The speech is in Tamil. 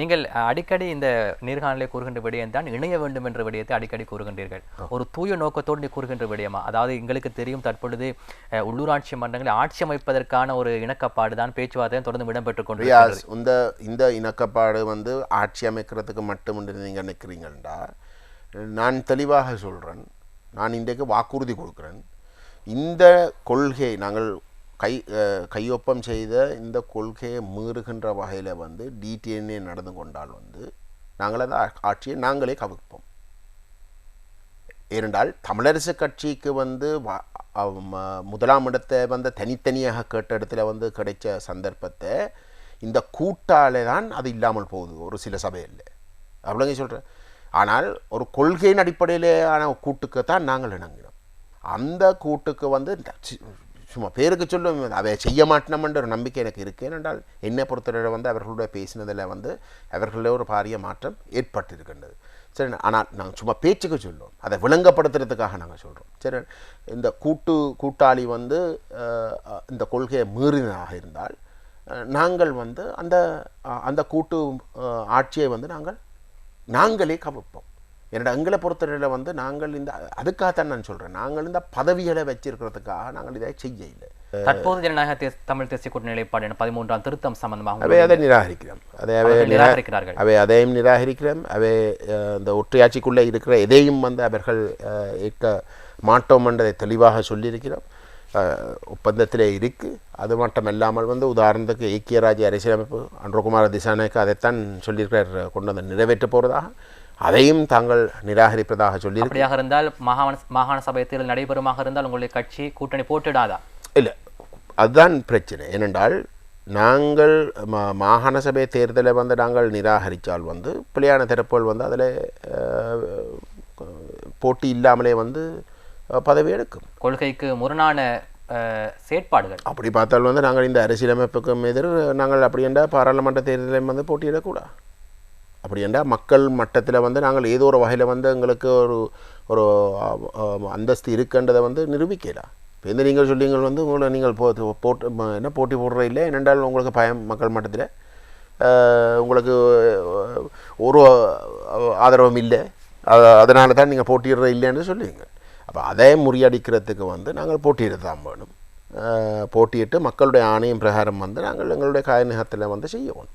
நீங்கள் அடிக்கடி இந்த நேர்காணலை கூறுகின்ற விடயம் தான் இணைய வேண்டும் என்ற விடயத்தை அடிக்கடி கூறுகின்றீர்கள். ஒரு தூய நோக்கத்தோடு நீ கூறுகின்ற விடயமா? அதாவது எங்களுக்கு தெரியும் தற்பொழுது உள்ளூராட்சி மன்றங்களை ஆட்சி அமைப்பதற்கான ஒரு இணக்கப்பாடு தான் பேச்சுவார்த்தை தொடர்ந்து இடம்பெற்றுக் கொண்டிருக்கிறது. ரியாஸ் இந்த இந்த இணக்கப்பாடு வந்து ஆட்சி அமைக்கிறதுக்கு மட்டும் என்று நீங்கள் நினைக்கிறீங்கள்டா நான் தெளிவாக சொல்கிறேன் நான் இன்றைக்கு வாக்குறுதி கொடுக்குறேன். இந்த கொள்கை நாங்கள் கை அஹ், கையொப்பம் செய்த இந்த கொள்கையை மீறுகின்ற வகையில் வந்து டிடிஎன்ஏ நடந்து கொண்டால் வந்து நாங்கள் அந்த ஆட்சியை நாங்களே கவிழ்ப்போம். ஏனென்றால் தமிழரசு கட்சிக்கு வந்து முதலாம் இடத்தை வந்து தனித்தனியாக கேட்ட இடத்துல வந்து கிடைச்ச சந்தர்ப்பத்தை இந்த கூட்டாலே தான் அது இல்லாமல் போகுது ஒரு சில சபையில். அவ்வளோங்க சொல்கிறேன் ஆனால் ஒரு கொள்கையின் அடிப்படையிலான கூட்டுக்கு தான் நாங்கள் இணங்கினோம் அந்த கூட்டுக்கு வந்து சும்மா பேருக்கு சொல்லும் அவை செய்ய மாட்டோம்ன்ற ஒரு நம்பிக்கை எனக்கு இருக்கு. ஏனென்றால் என்னை பொறுத்தவரை வந்து அவர்களுடைய பேசினதில் வந்து அவர்களுடைய ஒரு பாரிய மாற்றம் ஏற்பட்டிருக்கின்றது. சரி ஆனால் நாங்கள் சும்மா பேச்சுக்கு சொல்லுவோம். அதை விளங்கப்படுத்துறதுக்காக நாங்கள் சொல்கிறோம் சரி இந்த கூட்டு கூட்டாளி வந்து இந்த கொள்கையை மீறினதாக இருந்தால் நாங்கள் வந்து அந்த அந்த கூட்டு ஆட்சியை வந்து நாங்கள் நாங்களே கவிப்போம் என்னோட எங்களை பொறுத்தவரையில் வந்து நாங்கள் இந்த அதுக்காகத்தான் நான் சொல்கிறேன் நாங்கள் இந்த பதவிகளை வச்சிருக்கிறதுக்காக நாங்கள் இதை செய்ய இல்லை தற்போது ஜனநாயக தமிழ் தேசிய கூட்டணி நிலைப்பாடு என பதிமூன்றாம் திருத்தம் சம்பந்தமாக அவை அதை நிராகரிக்கிறோம். அதை அவை நிராகரிக்கிறார்கள். அவை அதையும் நிராகரிக்கிறோம். அவை இந்த ஒற்றையாட்சிக்குள்ளே இருக்கிற எதையும் வந்து அவர்கள் ஏற்க மாட்டோம் என்றதை தெளிவாக சொல்லியிருக்கிறோம். ஒப்பந்தத்திலே இருக்கு. அது மட்டும் இல்லாமல் வந்து உதாரணத்துக்கு ஐக்கிய ராஜ்ய அரசியலமைப்பு அன்றகுமார திசாநாயக்கு அதைத்தான் சொல்லியிருக்கிறார் கொண்டு வந்து நிறைவேற்ற போகிறதாக அதையும் தாங்கள் நிராகரிப்பதாக சொல்லியிருக்கிறார் அப்படியாக இருந்தால் மாகாண மாகாண சபை தேர்தல் நடைபெறுமாக இருந்தால் உங்களுடைய கட்சி கூட்டணி போட்டிடாதா? இல்லை அதுதான் பிரச்சனை. ஏனென்றால் நாங்கள் மா மாகாண சபை தேர்தலை வந்து நாங்கள் நிராகரித்தால் வந்து பிள்ளையான தரப்புகள் வந்து அதில் போட்டி இல்லாமலே வந்து பதவி எடுக்கும். கொள்கைக்கு முரணான செயற்பாடுகள். அப்படி பார்த்தால் வந்து நாங்கள் இந்த அரசியலமைப்புக்கும் எதிர் நாங்கள் அப்படி என்றால் பாராளுமன்ற தேர்தலையும் வந்து போட்டியிடக்கூடாது அப்படி என்றால் மக்கள் மட்டத்தில் வந்து நாங்கள் ஏதோ ஒரு வகையில் வந்து எங்களுக்கு ஒரு ஒரு அந்தஸ்து இருக்குன்றதை வந்து நிரூபிக்கலாம் இப்போ எந்த நீங்கள் சொல்லிங்கள் வந்து உங்களை நீங்கள் போ போட்டு என்ன போட்டி போடுற இல்லை என்னென்றாலும் உங்களுக்கு பயம் மக்கள் மட்டத்தில். உங்களுக்கு ஒரு ஆதரவும் இல்லை. அதனால தான் நீங்கள் போட்டியிடுற இல்லைன்னு சொல்லுவீங்க அப்போ அதை முறியடிக்கிறதுக்கு வந்து நாங்கள் போட்டியிட தான் வேணும். போட்டியிட்டு மக்களுடைய ஆணையம் பிரகாரம் வந்து நாங்கள் எங்களுடைய காயநகத்தில் வந்து செய்யணும்